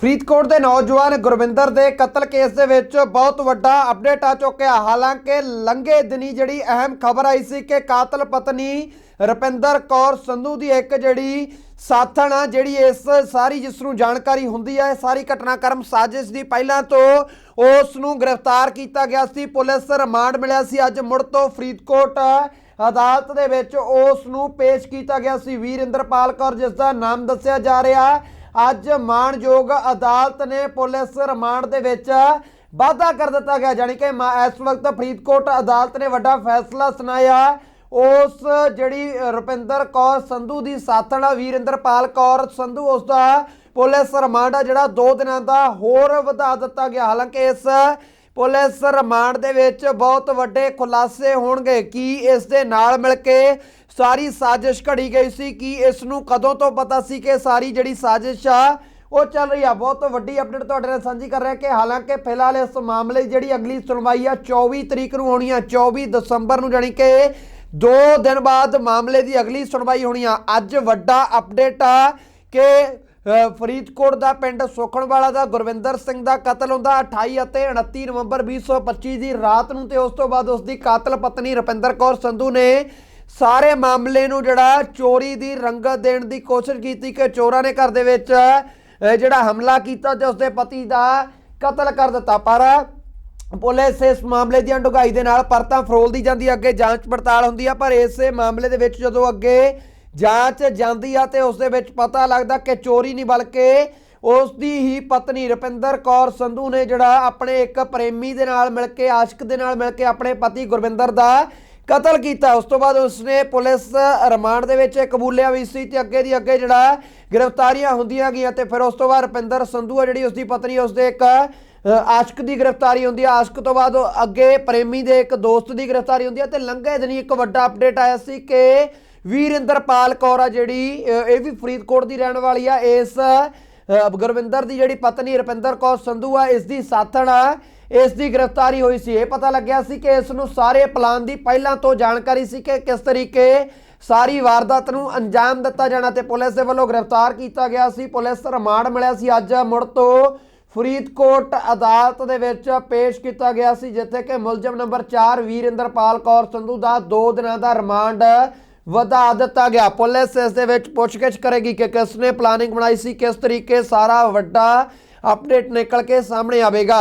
ਫਰੀਦਕੋਟ ਦੇ ਨੌਜਵਾਨ ਗੁਰਵਿੰਦਰ ਦੇ ਕਤਲ ਕੇਸ ਦੇ ਵਿੱਚ ਬਹੁਤ ਵੱਡਾ ਅਪਡੇਟ ਆ ਚੁੱਕਿਆ। ਹਾਲਾਂਕਿ ਲੰਘੇ ਦਿਨੀ ਜਿਹੜੀ ਅਹਿਮ ਖਬਰ ਆਈ ਸੀ ਕਿ ਕਾਤਲ ਪਤਨੀ ਰੁਪਿੰਦਰ ਕੌਰ ਸੰਧੂ ਦੀ ਇੱਕ ਜਿਹੜੀ ਸਾਥਣ ਆ, ਜਿਹੜੀ ਇਸ ਸਾਰੀ ਜਿਸ ਨੂੰ ਜਾਣਕਾਰੀ ਹੁੰਦੀ ਹੈ ਇਹ ਸਾਰੀ ਘਟਨਾਕ੍ਰਮ ਸਾਜ਼ਿਸ਼ ਦੀ ਪਹਿਲਾਂ ਤੋਂ ਉਸ ਨੂੰ ਗ੍ਰਿਫਤਾਰ ਕੀਤਾ ਗਿਆ ਸੀ। ਪੁਲਿਸ ਰਿਮਾਂਡ ਮਿਲਿਆ ਸੀ। ਅੱਜ ਮੁੜ ਤੋਂ ਫਰੀਦਕੋਟ ਅਦਾਲਤ ਦੇ ਵਿੱਚ ਉਸ ਨੂੰ ਪੇਸ਼ ਕੀਤਾ ਗਿਆ ਸੀ। ਵੀਰਿੰਦਰਪਾਲ ਕੌਰ, ਜਿਸ ਦਾ ਨਾਮ ਦੱਸਿਆ ਜਾ ਰਿਹਾ ਅੱਜ ਮਾਣਯੋਗ ਅਦਾਲਤ ਨੇ ਪੁਲਿਸ ਰਿਮਾਂਡ ਦੇ ਵਿੱਚ ਵਾਧਾ ਕਰ ਦਿੱਤਾ ਗਿਆ, ਜਾਣੀ ਕਿ ਮਾ- ਇਸ ਵਕਤ ਫਰੀਦਕੋਟ ਅਦਾਲਤ ਨੇ ਵੱਡਾ ਫੈਸਲਾ ਸੁਣਾਇਆ। ਉਸ ਜਿਹੜੀ ਰੁਪਿੰਦਰ ਕੌਰ ਸੰਧੂ ਦੀ ਸਾਥਣ ਆ, ਵੀਰਿੰਦਰਪਾਲ ਕੌਰ ਸੰਧੂ, ਉਸ ਦਾ ਪੁਲਿਸ ਰਿਮਾਂਡ ਆ, ਜਿਹੜਾ 2 ਦਿਨਾਂ ਦਾ ਹੋਰ ਵਧਾ ਦਿੱਤਾ ਗਿਆ। ਹਾਲਾਂਕਿ ਇਸ ਪੁਲਿਸ ਰਿਮਾਂਡ ਦੇ ਵਿੱਚ ਬਹੁਤ ਵੱਡੇ ਖੁਲਾਸੇ ਹੋਣਗੇ। ਕੀ ਇਸ ਦੇ ਨਾਲ ਮਿਲ ਕੇ ਸਾਰੀ ਸਾਜ਼ਿਸ਼ ਘੜੀ ਗਈ ਸੀ ਕਿ ਇਸ ਨੂੰ ਕਦੋਂ ਤੋਂ ਪਤਾ ਸੀ ਕਿ ਸਾਰੀ ਜਿਹੜੀ ਸਾਜ਼ਿਸ਼ ਆ, ਉਹ ਚੱਲ ਰਹੀ ਆ। ਬਹੁਤ ਵੱਡੀ ਅਪਡੇਟ ਤੁਹਾਡੇ ਨਾਲ ਸਾਂਝੀ ਕਰ ਰਿਹਾ ਕਿ ਹਾਲਾਂਕਿ ਫਿਲਹਾਲ ਇਸ ਮਾਮਲੇ ਦੀ ਜਿਹੜੀ ਅਗਲੀ ਸੁਣਵਾਈ ਆ 24 ਤਰੀਕ ਨੂੰ ਹੋਣੀ ਆ 24 ਦਸੰਬਰ ਨੂੰ ਜਾਣੀ ਕਿ 2 ਦਿਨ ਬਾਅਦ ਮਾਮਲੇ ਦੀ ਅਗਲੀ ਸੁਣਵਾਈ ਹੋਣੀ ਆ। ਅੱਜ ਵੱਡਾ ਅਪਡੇਟ ਆ ਕਿ ਫਰੀਦਕੋਟ ਦਾ ਪਿੰਡ ਸੋਖਣਵਾਲਾ ਦਾ, ਗੁਰਵਿੰਦਰ ਸਿੰਘ ਦਾ ਕਤਲ ਹੁੰਦਾ। 28 ਅਤੇ 29 ਨਵੰਬਰ 2025 ਦੀ ਰਾਤ ਨੂੰ ਤੇ ਉਸ ਤੋਂ ਬਾਅਦ ਉਸ ਦੀ ਕਾਤਲ ਪਤਨੀ ਰੁਪਿੰਦਰ ਕੌਰ ਸੰਧੂ ਨੇ ਸਾਰੇ ਮਾਮਲੇ ਨੂੰ ਜਿਹੜਾ ਚੋਰੀ ਦੀ ਰੰਗਤ ਦੇਣ ਦੀ ਕੋਸ਼ਿਸ਼ ਕੀਤੀ ਕਿ ਚੋਰਾਂ ਨੇ ਘਰ ਦੇ ਵਿੱਚ ਜਿਹੜਾ ਹਮਲਾ ਕੀਤਾ ਤੇ ਉਸਦੇ ਪਤੀ ਦਾ ਕਤਲ ਕਰ ਦਿੱਤਾ। ਪਰ ਪੁਲਿਸ ਇਸ ਮਾਮਲੇ ਦੀ ਡੁਗਾਈ ਦੇ ਨਾਲ ਪਰਤਾਂ ਫਰੋਲਦੀ ਜਾਂਦੀ ਹੈ, ਅੱਗੇ ਜਾਂਚ ਪੜਤਾਲ ਹੁੰਦੀ ਆ ਪਰ ਇਸੇ ਮਾਮਲੇ ਦੇ ਵਿੱਚ ਜਦੋਂ ਅੱਗੇ ਜਾਂਚ ਜਾਂਦੀ ਆ ਤੇ ਉਸ ਦੇ ਵਿੱਚ ਪਤਾ ਲੱਗਦਾ ਕਿ ਚੋਰੀ ਨਹੀਂ ਬਲਕਿ ਉਸ ਦੀ ਹੀ ਪਤਨੀ ਰੁਪਿੰਦਰ ਕੌਰ ਸੰਧੂ ਨੇ ਜਿਹੜਾ ਆਪਣੇ ਇੱਕ ਪ੍ਰੇਮੀ ਦੇ ਨਾਲ ਮਿਲ ਕੇ ਆਸ਼ਿਕ ਦੇ ਨਾਲ ਮਿਲ ਕੇ ਆਪਣੇ ਪਤੀ ਗੁਰਵਿੰਦਰ ਦਾ ਕਤਲ ਕੀਤਾ। ਉਸ ਤੋਂ ਬਾਅਦ ਉਸਨੇ ਪੁਲਿਸ ਰਿਮਾਂਡ ਦੇ ਵਿੱਚ ਕਬੂਲਿਆ ਵੀ ਸੀ ਤੇ ਅੱਗੇ ਦੀ ਅੱਗੇ ਜਿਹੜਾ ਗ੍ਰਿਫਤਾਰੀਆਂ ਹੁੰਦੀਆਂ ਗਈਆਂ ਤੇ ਫਿਰ ਉਸ ਤੋਂ ਬਾਅਦ ਰੁਪਿੰਦਰ ਸੰਧੂ ਆ ਜਿਹੜੀ ਉਸਦੀ ਪਤਨੀ, ਉਸਦੇ ਇੱਕ ਆਸ਼ਕ ਦੀ ਗ੍ਰਿਫਤਾਰੀ ਹੁੰਦੀ ਹੈ ਆਸ਼ਿਕ ਤੋਂ ਬਾਅਦ ਅੱਗੇ ਪ੍ਰੇਮੀ ਦੇ ਇੱਕ ਦੋਸਤ ਦੀ ਗ੍ਰਿਫਤਾਰੀ ਹੁੰਦੀ ਹੈ ਤੇ ਲੰਘੇ ਦਿਨੀ ਇੱਕ ਵੱਡਾ ਅਪਡੇਟ ਆਇਆ ਸੀ ਕਿ ਵੀਰਿੰਦਰਪਾਲ ਕੌਰ ਆ ਜਿਹੜੀ ਇਹ ਵੀ ਫਰੀਦਕੋਟ ਦੀ ਰਹਿਣ ਵਾਲੀ ਆ। ਇਸ ਗੁਰਵਿੰਦਰ ਦੀ ਜਿਹੜੀ ਪਤਨੀ ਰੁਪਿੰਦਰ ਕੌਰ ਸੰਧੂ ਆ, ਇਸ ਦੀ ਸਾਥਣ ਆ। ਇਸ ਦੀ ਗ੍ਰਿਫਤਾਰੀ ਹੋਈ ਸੀ। ਇਹ ਪਤਾ ਲੱਗਿਆ ਸੀ ਕਿ ਇਸ ਨੂੰ ਸਾਰੇ ਪਲਾਨ ਦੀ ਪਹਿਲਾਂ ਤੋਂ ਜਾਣਕਾਰੀ ਸੀ ਕਿ ਕਿਸ ਤਰੀਕੇ ਸਾਰੀ ਵਾਰਦਾਤ ਨੂੰ ਅੰਜਾਮ ਦਿੱਤਾ ਜਾਣਾ ਤੇ ਪੁਲਿਸ ਦੇ ਵੱਲੋਂ ਗ੍ਰਿਫਤਾਰ ਕੀਤਾ ਗਿਆ ਸੀ। ਪੁਲਿਸ ਰਿਮਾਂਡ ਮਿਲਿਆ ਸੀ। ਅੱਜ ਮੁੜ ਤੋਂ ਫਰੀਦਕੋਟ ਅਦਾਲਤ ਦੇ ਵਿੱਚ ਪੇਸ਼ ਕੀਤਾ ਗਿਆ ਸੀ, ਜਿੱਥੇ ਕਿ ਮੁਲਜ਼ਮ ਨੰਬਰ 4 ਵੀਰਿੰਦਰਪਾਲ ਕੌਰ ਸੰਧੂ ਦਾ 2 ਦਿਨਾਂ ਦਾ ਰਿਮਾਂਡ ਵਧਾ ਦਿੱਤਾ ਗਿਆ। ਪੁਲਿਸ ਇਸ ਦੇ ਵਿੱਚ ਪੁੱਛਗਿੱਛ ਕਰੇਗੀ ਕਿ ਕਿਸ ਨੇ ਪਲਾਨਿੰਗ ਬਣਾਈ ਸੀ, ਕਿਸ ਤਰੀਕੇ ਸਾਰਾ ਵੱਡਾ ਅਪਡੇਟ ਨਿਕਲ ਕੇ ਸਾਹਮਣੇ ਆਵੇਗਾ।